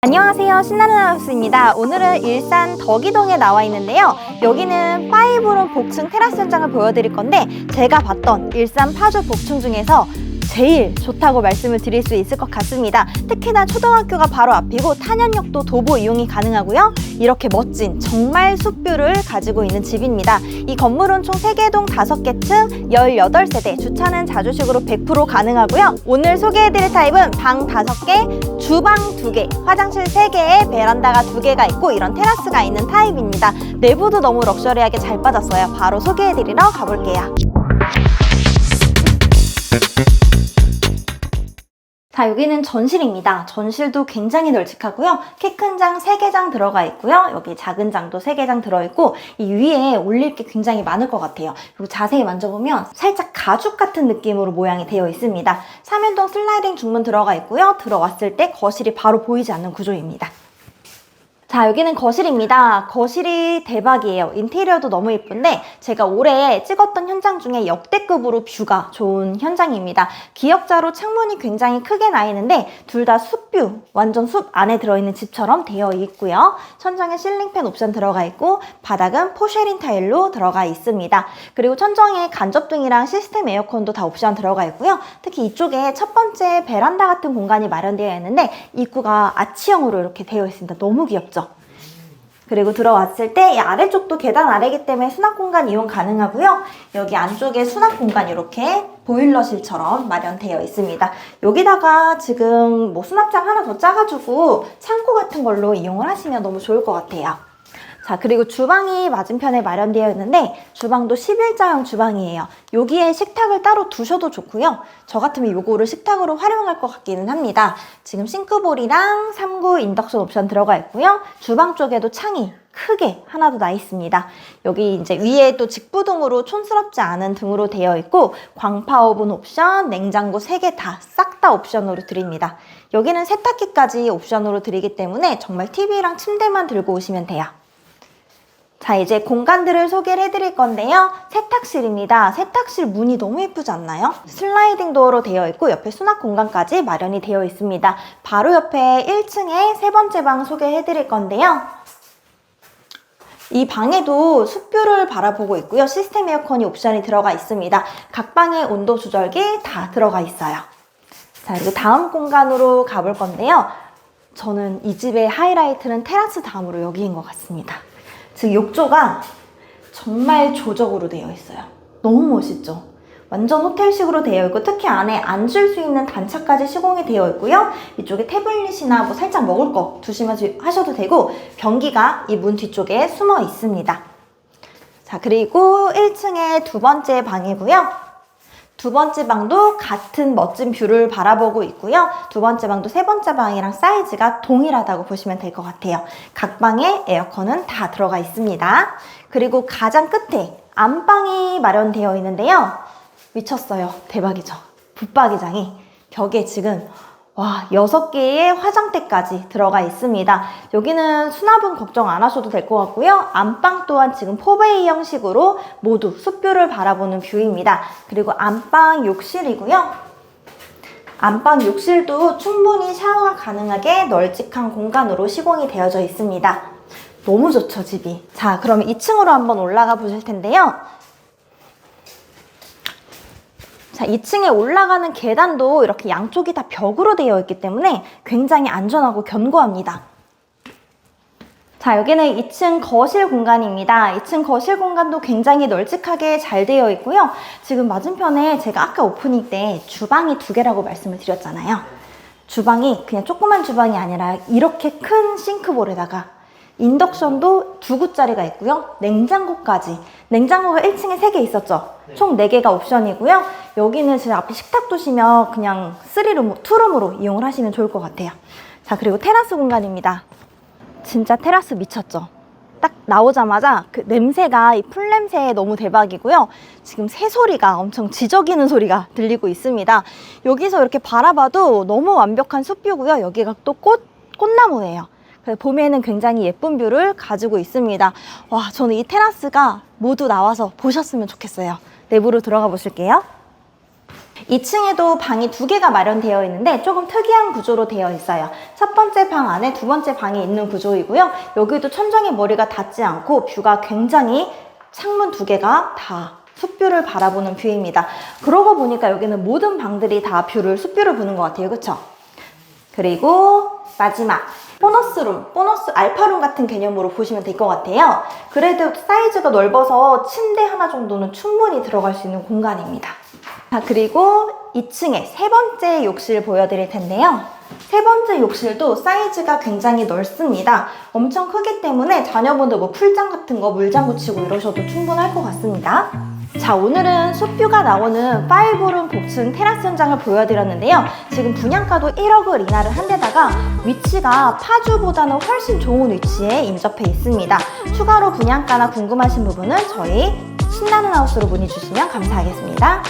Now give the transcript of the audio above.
안녕하세요. 신나는 하우스입니다. 오늘은 일산 덕이동에 나와 있는데요. 여기는 파이브룸 복층 테라스 현장을 보여드릴 건데 제가 봤던 일산 파주 복층 중에서 제일 좋다고 말씀을 드릴 수 있을 것 같습니다 특히나 초등학교가 바로 앞이고 탄현역도 도보 이용이 가능하고요 이렇게 멋진 정말 숲뷰를 가지고 있는 집입니다 이 건물은 총 3개 동 5개 층 18세대 주차는 자주식으로 100% 가능하고요 오늘 소개해드릴 타입은 방 5개 주방 2개, 화장실 3개에 베란다가 2개가 있고 이런 테라스가 있는 타입입니다. 내부도 너무 럭셔리하게 잘 빠졌어요. 바로 소개해드리러 가볼게요. 자, 여기는 전실입니다. 전실도 굉장히 널찍하고요. 키 큰 장 3개장 들어가 있고요. 여기 작은 장도 3개장 들어있고 이 위에 올릴 게 굉장히 많을 것 같아요. 그리고 자세히 만져보면 살짝 가죽 같은 느낌으로 모양이 되어 있습니다. 삼연동 슬라이딩 중문 들어가 있고요. 들어왔을 때 거실이 바로 보이지 않는 구조입니다. 자, 여기는 거실입니다. 거실이 대박이에요. 인테리어도 너무 예쁜데 제가 올해 찍었던 현장 중에 역대급으로 뷰가 좋은 현장입니다. 기역자로 창문이 굉장히 크게 나 있는데 둘 다 숲뷰, 완전 숲 안에 들어있는 집처럼 되어 있고요. 천장에 실링팬 옵션 들어가 있고 바닥은 포쉐린 타일로 들어가 있습니다. 그리고 천정에 간접등이랑 시스템 에어컨도 다 옵션 들어가 있고요. 특히 이쪽에 첫 번째 베란다 같은 공간이 마련되어 있는데 입구가 아치형으로 이렇게 되어 있습니다. 너무 귀엽죠? 그리고 들어왔을 때 이 아래쪽도 계단 아래이기 때문에 수납 공간 이용 가능하고요. 여기 안쪽에 수납 공간 이렇게 보일러실처럼 마련되어 있습니다. 여기다가 지금 뭐 수납장 하나 더 짜가지고 창고 같은 걸로 이용을 하시면 너무 좋을 것 같아요. 자, 그리고 주방이 맞은편에 마련되어 있는데 주방도 11자형 주방이에요. 여기에 식탁을 따로 두셔도 좋고요. 저 같으면 요거를 식탁으로 활용할 것 같기는 합니다. 지금 싱크볼이랑 3구 인덕션 옵션 들어가 있고요. 주방 쪽에도 창이 크게 하나 더 나 있습니다. 여기 이제 위에 또 직부등으로 촌스럽지 않은 등으로 되어 있고 광파 오븐 옵션, 냉장고 3개 다 싹 다 옵션으로 드립니다. 여기는 세탁기까지 옵션으로 드리기 때문에 정말 TV랑 침대만 들고 오시면 돼요. 자, 이제 공간들을 소개를 해드릴 건데요. 세탁실입니다. 세탁실 문이 너무 예쁘지 않나요? 슬라이딩 도어로 되어 있고 옆에 수납 공간까지 마련이 되어 있습니다. 바로 옆에 1층에 세 번째 방 소개해드릴 건데요. 이 방에도 숲뷰를 바라보고 있고요. 시스템 에어컨이 옵션이 들어가 있습니다. 각 방에 온도 조절기 다 들어가 있어요. 자, 그리고 다음 공간으로 가볼 건데요. 저는 이 집의 하이라이트는 테라스 다음으로 여기인 것 같습니다. 즉 욕조가 정말 조적으로 되어 있어요. 너무 멋있죠? 완전 호텔식으로 되어 있고 특히 안에 앉을 수 있는 단차까지 시공이 되어 있고요. 이쪽에 태블릿이나 뭐 살짝 먹을 거 두시면 하셔도 되고 변기가 이 문 뒤쪽에 숨어 있습니다. 자 그리고 1층에 두 번째 방이고요. 두 번째 방도 같은 멋진 뷰를 바라보고 있고요. 두 번째 방도 세 번째 방이랑 사이즈가 동일하다고 보시면 될 것 같아요. 각 방에 에어컨은 다 들어가 있습니다. 그리고 가장 끝에 안방이 마련되어 있는데요. 미쳤어요. 대박이죠. 붙박이장이 벽에 지금 와, 6개의 화장대까지 들어가 있습니다. 여기는 수납은 걱정 안 하셔도 될 것 같고요. 안방 또한 지금 포베이 형식으로 모두 숲뷰를 바라보는 뷰입니다. 그리고 안방 욕실이고요. 안방 욕실도 충분히 샤워가 가능하게 널찍한 공간으로 시공이 되어져 있습니다. 너무 좋죠, 집이. 자, 그러면 2층으로 한번 올라가 보실 텐데요. 자, 2층에 올라가는 계단도 이렇게 양쪽이 다 벽으로 되어 있기 때문에 굉장히 안전하고 견고합니다. 자, 여기는 2층 거실 공간입니다. 2층 거실 공간도 굉장히 널찍하게 잘 되어 있고요. 지금 맞은편에 제가 아까 오프닝 때 주방이 두 개라고 말씀을 드렸잖아요. 주방이 그냥 조그만 주방이 아니라 이렇게 큰 싱크볼에다가 인덕션도 두 구짜리가 있고요. 냉장고까지. 냉장고가 1층에 3개 있었죠. 총 4개가 옵션이고요. 여기는 지금 앞에 식탁 두시면 그냥 3룸, 2룸으로 이용을 하시면 좋을 것 같아요. 자, 그리고 테라스 공간입니다. 진짜 테라스 미쳤죠? 딱 나오자마자 그 냄새가 이 풀냄새 너무 대박이고요. 지금 새 소리가 엄청 지저귀는 소리가 들리고 있습니다. 여기서 이렇게 바라봐도 너무 완벽한 숲뷰고요. 여기가 또 꽃, 꽃나무예요. 그래서 봄에는 굉장히 예쁜 뷰를 가지고 있습니다. 와, 저는 이 테라스가 모두 나와서 보셨으면 좋겠어요. 내부로 들어가 보실게요. 2층에도 방이 두 개가 마련되어 있는데 조금 특이한 구조로 되어 있어요. 첫 번째 방 안에 두 번째 방이 있는 구조이고요. 여기도 천장에 머리가 닿지 않고 뷰가 굉장히 창문 두 개가 다 숲뷰를 바라보는 뷰입니다. 그러고 보니까 여기는 모든 방들이 다 뷰를 숲뷰를 보는 것 같아요. 그쵸? 그리고 마지막 보너스룸, 보너스 알파룸 같은 개념으로 보시면 될 것 같아요. 그래도 사이즈가 넓어서 침대 하나 정도는 충분히 들어갈 수 있는 공간입니다. 자, 그리고 2층에 세 번째 욕실 보여드릴 텐데요. 세 번째 욕실도 사이즈가 굉장히 넓습니다. 엄청 크기 때문에 자녀분들 뭐 풀장 같은 거 물장 구 치고 이러셔도 충분할 것 같습니다. 자, 오늘은 숲뷰가 나오는 5룸 복층 테라스 현장을 보여드렸는데요. 지금 분양가도 1억을 인하를 한 데다가 위치가 파주보다는 훨씬 좋은 위치에 인접해 있습니다. 추가로 분양가나 궁금하신 부분은 저희 신나는 하우스로 문의 주시면 감사하겠습니다.